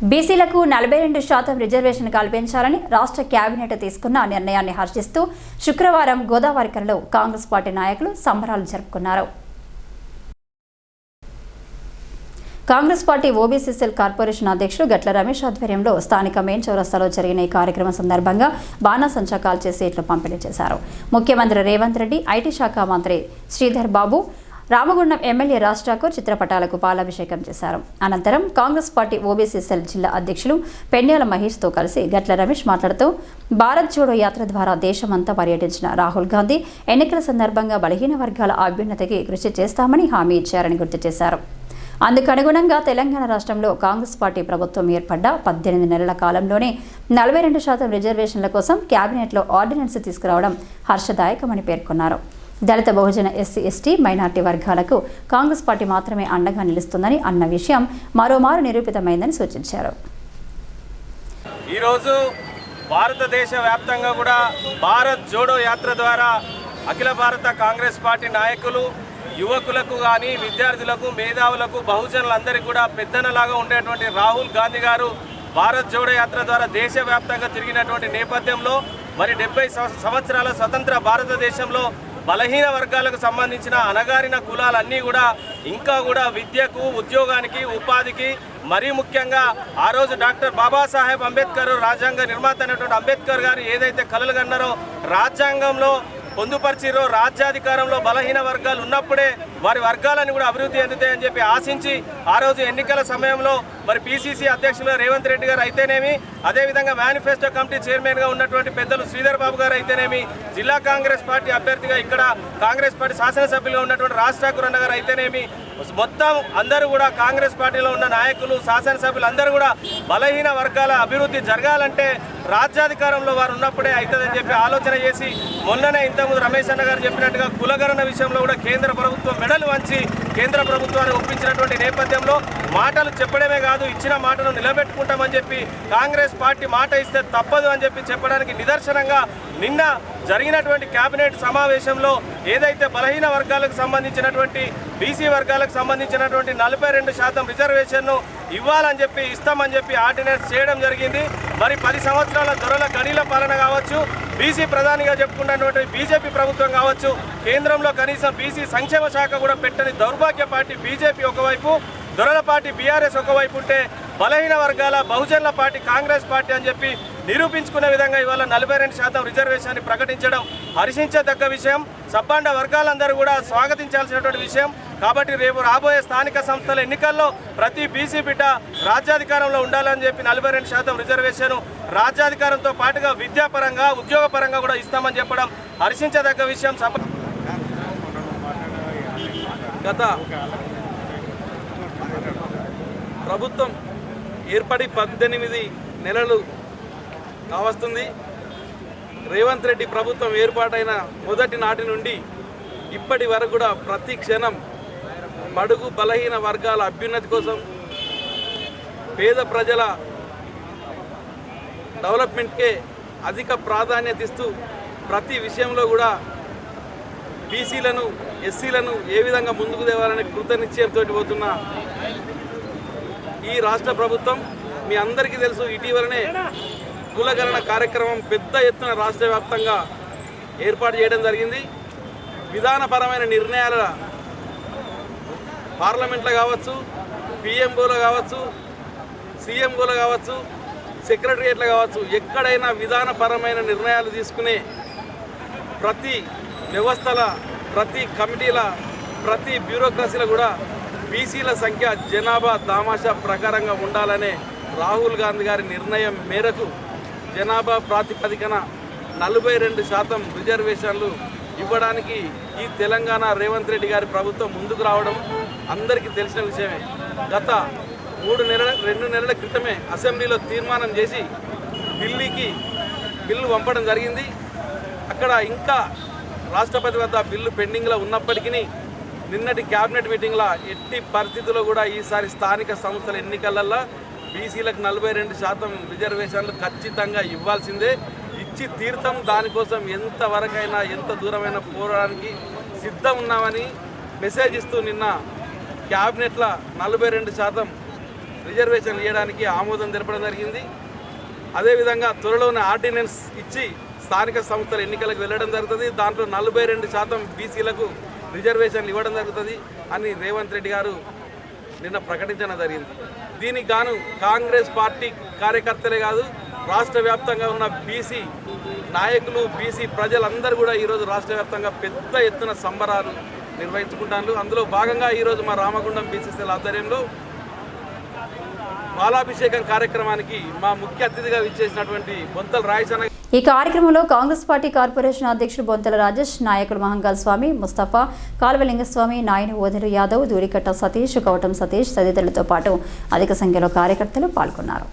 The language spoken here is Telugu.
బీసీలకు నలభై రెండు శాతం రిజర్వేషన్ కల్పించాలని రాష్ట్ర కేబినెట్ తీసుకున్న నిర్ణయాన్ని హర్షిస్తూ శుక్రవారం గోదావరికరలో కాంగ్రెస్ పార్టీ నాయకులు సంబరాలు జరుపుకున్నారు. Congress party OBC cell corporation అధ్యక్షుడు గట్ల రమేష్ ఆధ్వర్యంలో స్థానిక మెయిన్ చౌరస్తాలో జరిగిన ఈ కార్యక్రమం సందర్భంగా బాణాసంచా కాల్చే ఇట్లు పంపిణీ చేశారు. ముఖ్యమంత్రి రేవంత్ రెడ్డి ఐటీ శాఖ మంత్రి శ్రీధర్ బాబు రామగుండం ఎమ్మెల్యే రాజ్ ఠాకూర్ చిత్రపటాలకు పాలాభిషేకం చేశారు. అనంతరం కాంగ్రెస్ పార్టీ ఓబీసీ సెల్ జిల్లా అధ్యక్షులు పెన్యాల మహేష్తో కలిసి గట్ల రమేష్ మాట్లాడుతూ భారత్ జోడో యాత్ర ద్వారా దేశమంతా పర్యటించిన రాహుల్ గాంధీ ఎన్నికల సందర్భంగా బలహీన వర్గాల అభ్యున్నతికి కృషి చేస్తామని హామీ ఇచ్చారని గుర్తు చేశారు. అందుకనుగుణంగా తెలంగాణ రాష్ట్రంలో కాంగ్రెస్ పార్టీ ప్రభుత్వం ఏర్పడ్డ పద్దెనిమిది నెలల కాలంలోనే నలభై రెండు శాతం రిజర్వేషన్ల కోసం కేబినెట్లో ఆర్డినెన్స్ తీసుకురావడం హర్షదాయకమని పేర్కొన్నారు. Dalit Bahujan SC ST minority వర్గాలకు కాంగ్రెస్ పార్టీ మాత్రమే అండగా నిలుస్తుందని అన్న విషయం మరోమారు నిరూపితమైందని సూచించారు. ఈరోజు భారతదేశ వ్యాప్తంగా కూడా భారత్ జోడో యాత్ర ద్వారా అఖిల భారత కాంగ్రెస్ పార్టీ నాయకులు యువకులకు కానీ విద్యార్థులకు మేధావులకు బహుజనులందరికీ కూడా పెద్దనలాగా ఉండేటువంటి రాహుల్ గాంధీ గారు భారత్ జోడో యాత్ర ద్వారా దేశవ్యాప్తంగా తిరిగినటువంటి నేపథ్యంలో మరి డెబ్బై సంవత్సరాల స్వతంత్ర భారతదేశంలో బలహీన వర్గాలకు సంబంధించిన అణగారిన కులాలన్నీ కూడా ఇంకా కూడా విద్యకు ఉద్యోగానికి ఉపాధికి మరీ ముఖ్యంగా ఆ రోజు డాక్టర్ బాబాసాహెబ్ అంబేద్కర్ రాజ్యాంగ నిర్మాత అయినటువంటి అంబేద్కర్ గారు ఏదైతే కలలు కన్నారో రాజ్యాంగంలో పొందుపరిచిరో రాజ్యాధికారంలో బలహీన వర్గాలు ఉన్నప్పుడే వారి వర్గాలను కూడా అభివృద్ధి చెందుతాయని చెప్పి ఆశించి ఆ రోజు ఎన్నికల సమయంలో మరి పిసిసి అధ్యక్షులు రేవంత్ రెడ్డి గారు అయితేనేమి అదేవిధంగా మేనిఫెస్టో కమిటీ చైర్మన్గా ఉన్నటువంటి పెద్దలు శ్రీధర్ బాబు గారు అయితేనేమి జిల్లా కాంగ్రెస్ పార్టీ అభ్యర్థిగా ఇక్కడ కాంగ్రెస్ పార్టీ శాసనసభ్యులుగా ఉన్నటువంటి రాజ్ ఠాకూర్ అన్న గారు అయితేనేమి మొత్తం అందరూ కూడా కాంగ్రెస్ పార్టీలో ఉన్న నాయకులు శాసనసభ్యులు అందరూ కూడా బలహీన వర్గాల అభివృద్ధి జరగాలంటే రాజ్యాధికారంలో వారు ఉన్నప్పుడే అవుతుందని చెప్పి ఆలోచన చేసి మొన్ననే ఇంతకుముందు రమేష్ అన్న గారు చెప్పినట్టుగా కులగరణ విషయంలో కూడా కేంద్ర ప్రభుత్వం మెడలు వంచి కేంద్ర ప్రభుత్వాన్ని ఒప్పించినటువంటి నేపథ్యంలో మాటలు చెప్పడమే కాదు ఇచ్చిన మాటను నిలబెట్టుకుంటామని చెప్పి కాంగ్రెస్ పార్టీ మాట ఇస్తే తప్పదు అని చెప్పి చెప్పడానికి నిదర్శనంగా నిన్న జరిగినటువంటి కేబినెట్ సమావేశంలో ఏదైతే బలహీన వర్గాలకు సంబంధించినటువంటి బీసీ వర్గాలకు సంబంధించినటువంటి నలభై రెండు శాతం రిజర్వేషన్ను ఇవ్వాలని చెప్పి ఇస్తామని చెప్పి ఆర్డినెన్స్ చేయడం జరిగింది. మరి పది సంవత్సరాల దొరల గడిల పాలన కావచ్చు బీసీ ప్రధానిగా చెప్పుకున్నటువంటి బీజేపీ ప్రభుత్వం కావచ్చు కేంద్రంలో కనీసం బీసీ సంక్షేమ శాఖ కూడా పెట్టని దౌర్భాగ్య పార్టీ బీజేపీ ఒకవైపు దొరల పార్టీ బీఆర్ఎస్ ఒకవైపు ఉంటే బలహీన వర్గాల బహుజనుల పార్టీ కాంగ్రెస్ పార్టీ అని చెప్పి నిరూపించుకునే విధంగా ఇవాళ నలభై రెండు శాతం రిజర్వేషన్ ప్రకటించడం హర్షించదగ్గ విషయం. సబ్బండ వర్గాలందరూ కూడా స్వాగతించాల్సినటువంటి విషయం. కాబట్టి రేపు రాబోయే స్థానిక సంస్థల ఎన్నికల్లో ప్రతి బీసీ బిడ్డ రాజ్యాధికారంలో ఉండాలని చెప్పి నలభై రెండు శాతం రిజర్వేషన్ రాజ్యాధికారంతో పాటుగా విద్యాపరంగా ఉద్యోగపరంగా కూడా ఇస్తామని చెప్పడం హర్షించదగ్గ విషయం. సభ గత ప్రభుత్వం ఏర్పడి పద్దెనిమిది నెలలు కావస్తుంది. రేవంత్ రెడ్డి ప్రభుత్వం ఏర్పాటైన మొదటి నాటి నుండి ఇప్పటి వరకు కూడా ప్రతి క్షణం బడుగు బలహీన వర్గాల అభ్యున్నతి కోసం పేద ప్రజల డెవలప్మెంట్కే అధిక ప్రాధాన్యత ఇస్తూ ప్రతి విషయంలో కూడా బీసీలను ఎస్సీలను ఏ విధంగా ముందుకు తేవాలనే కృతనిశ్చయంతో పోతున్న ఈ రాష్ట్ర ప్రభుత్వం మీ అందరికీ తెలుసు. ఇటీవలనే కులగణన కార్యక్రమం పెద్ద ఎత్తున రాష్ట్ర వ్యాప్తంగా ఏర్పాటు చేయడం జరిగింది. విధానపరమైన నిర్ణయాల పార్లమెంట్లో కావచ్చు పిఎంఓలో కావచ్చు సీఎంఓలో కావచ్చు సెక్రటరియట్లో కావచ్చు ఎక్కడైనా విధానపరమైన నిర్ణయాలు తీసుకునే ప్రతి వ్యవస్థల ప్రతి కమిటీల ప్రతి బ్యూరోక్రసీలో కూడా బీసీల సంఖ్య జనాభా దామాషా ప్రకారంగా ఉండాలనే రాహుల్ గాంధీ గారి నిర్ణయం మేరకు జనాభా ప్రాతిపదికన నలభై రెండు శాతం రిజర్వేషన్లు ఇవ్వడానికి ఈ తెలంగాణ రేవంత్ రెడ్డి గారి ప్రభుత్వం ముందుకు రావడం అందరికీ తెలిసిన విషయమే. గత మూడు నెలల రెండు నెలల క్రితమే అసెంబ్లీలో తీర్మానం చేసి ఢిల్లీకి బిల్లు పంపడం జరిగింది. అక్కడ ఇంకా రాష్ట్రపతి వద్ద బిల్లు పెండింగ్లో ఉన్నప్పటికీ నిన్నటి క్యాబినెట్ మీటింగ్లో ఎట్టి పరిస్థితుల్లో కూడా ఈసారి స్థానిక సంస్థల ఎన్నికలల్లో బీసీలకు నలభై రెండు శాతం రిజర్వేషన్లు ఖచ్చితంగా ఇవ్వాల్సిందే. ఇచ్చి తీర్థం దానికోసం ఎంతవరకైనా ఎంత దూరమైన పోరాడానికి సిద్ధం ఉన్నామని మెసేజ్ ఇస్తూ నిన్న క్యాబినెట్లో నలభై రెండు శాతం రిజర్వేషన్లు ఇవ్వడానికి ఆమోదం తెలపడం జరిగింది. అదేవిధంగా త్వరలోనే ఆర్డినెన్స్ ఇచ్చి స్థానిక సంస్థల ఎన్నికలకు వెళ్ళడం జరుగుతుంది. దాంట్లో నలభై రెండు శాతం బీసీలకు రిజర్వేషన్లు ఇవ్వడం జరుగుతుంది అని రేవంత్ రెడ్డి గారు నిన్న ప్రకటించడం జరిగింది. దీనికి గాను కాంగ్రెస్ పార్టీ కార్యకర్తలే కాదు రాష్ట్ర వ్యాప్తంగా ఉన్న బీసీ నాయకులు బీసీ ప్రజలందరూ కూడా ఈరోజు రాష్ట్ర వ్యాప్తంగా పెద్ద ఎత్తున సంబరాలు నిర్వహించుకుంటాను అందులో భాగంగా ఈరోజు మా రామగుండం బీసీసీల ఆధ్వర్యంలో బాలాభిషేకం కార్యక్రమానికి మా ముఖ్య అతిథిగా విచ్చేసినటువంటి బొంతల రాయచన్న ఈ కార్యక్రమంలో కాంగ్రెస్ పార్టీ కార్పొరేషన్ అధ్యక్షుడు బొంతల రాజేష్ నాయకుడు మహంకాల్ స్వామి ముస్తఫా కాల్వలింగస్వామి నాయని ఓదెలు యాదవ్ దూరికట్ట సతీష్ కౌటం సతీష్ తదితరులతో పాటు అధిక సంఖ్యలో కార్యకర్తలు పాల్గొన్నారు.